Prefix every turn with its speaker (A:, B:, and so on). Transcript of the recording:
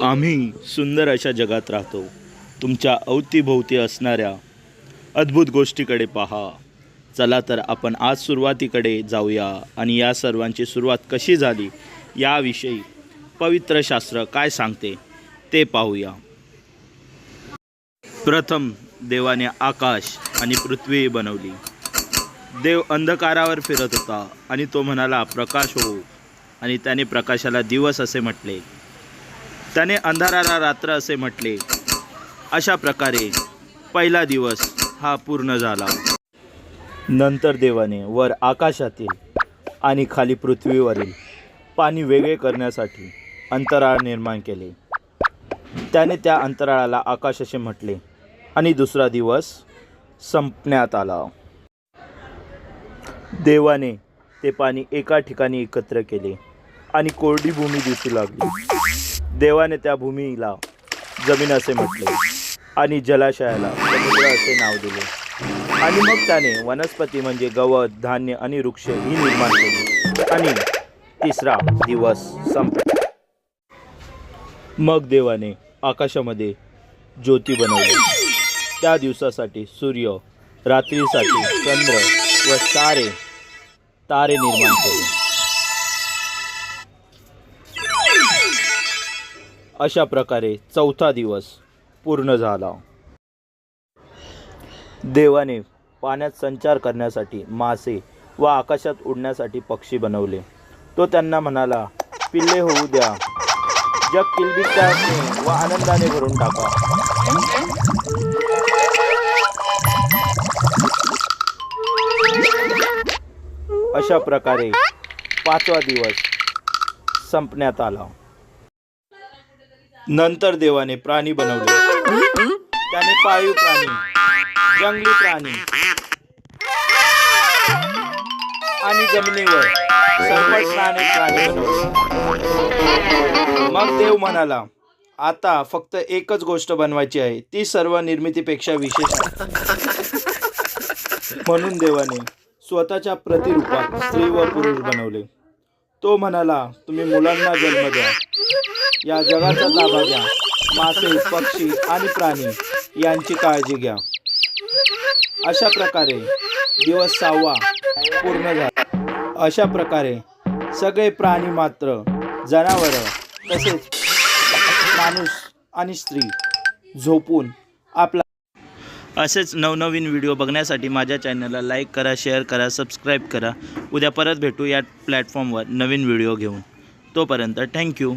A: आम्ही सुंदर अशा जगात राहतो. तुमच्या अवतीभोवती असणाऱ्या अद्भुत गोष्टीकडे पहा. चला तर आपण आज सुरुवातीकडे जाऊया आणि या सर्वांची सुरुवात कशी झाली याविषयी पवित्र शास्त्र काय सांगते ते पाहूया. प्रथम देवाने आकाश आणि पृथ्वी बनवली. देव अंधकारावर फिरत होता आणि तो म्हणाला प्रकाश हो. आणि त्याने प्रकाशाला दिवस असे म्हटले त्याने अंधाराला रात्र असे म्हटले. अशा प्रकारे पहिला दिवस हा पूर्ण झाला. नंतर देवाने वर आकाशातील आणि खाली पृथ्वीवरील पाणी वेगळे करण्यासाठी अंतराळ निर्माण केले. त्याने त्या अंतराळाला आकाश असे म्हटले आणि दुसरा दिवस संपण्यात आला. देवाने ते पाणी एका ठिकाणी एकत्र केले आणि कोरडी भूमी दिसू लागली. देवाने त्या भूमीला जमीन असे म्हटले आणि जलाशयाला समुद्र असे नाव दिले. आणि मग त्याने वनस्पती म्हणजे गवत धान्य आणि वृक्ष ही निर्माण केली. आणि तिसरा दिवस संपला. मग देवाने आकाशामध्ये ज्योती बनवली. त्या दिवसासाठी सूर्य रात्रीसाठी चंद्र व तारे तारे निर्माण केले. अशा प्रकारे चौथा दिवस पूर्ण झाला. देवाने पाण्यात संचार करण्यासाठी मासे व आकाशात उडण्यासाठी पक्षी बनवले. तो त्यांना म्हणाला पिल्ले होऊ द्या. जग किलबिटाने व आनंदाने भरून टाका. अशा प्रकारे पाचवा दिवस संपण्यात आला. नंतर देवाने प्राणी बनवले. त्याने पाळीव प्राणी जंगली प्राणी आणि जमिनीवर प्राणी बनवले. मग देव म्हणाला आता फक्त एकच गोष्ट बनवायची आहे ती सर्व निर्मितीपेक्षा विशेष आहे. म्हणून देवाने स्वतःच्या प्रतिरूपात स्त्री व पुरुष बनवले. तो म्हणाला तुम्ही मुलांना जन्म द्या. या जगाचा ताबा घ्या. मासे पक्षी आणि प्राणी यांची काळजी घ्या. अशा प्रकारे दिवस सहावा पूर्ण झाला. अशा प्रकारे सगळे प्राणी मात्र जनावरं तसेच माणूस आणि स्त्री झोपून आपला असेच नवनवीन व्हिडिओ बघण्यासाठी माझ्या चॅनलला लाईक करा शेअर करा सबस्क्राईब करा. उद्या परत भेटू या प्लॅटफॉर्मवर नवीन व्हिडिओ घेऊन. तोपर्यंत थँक्यू.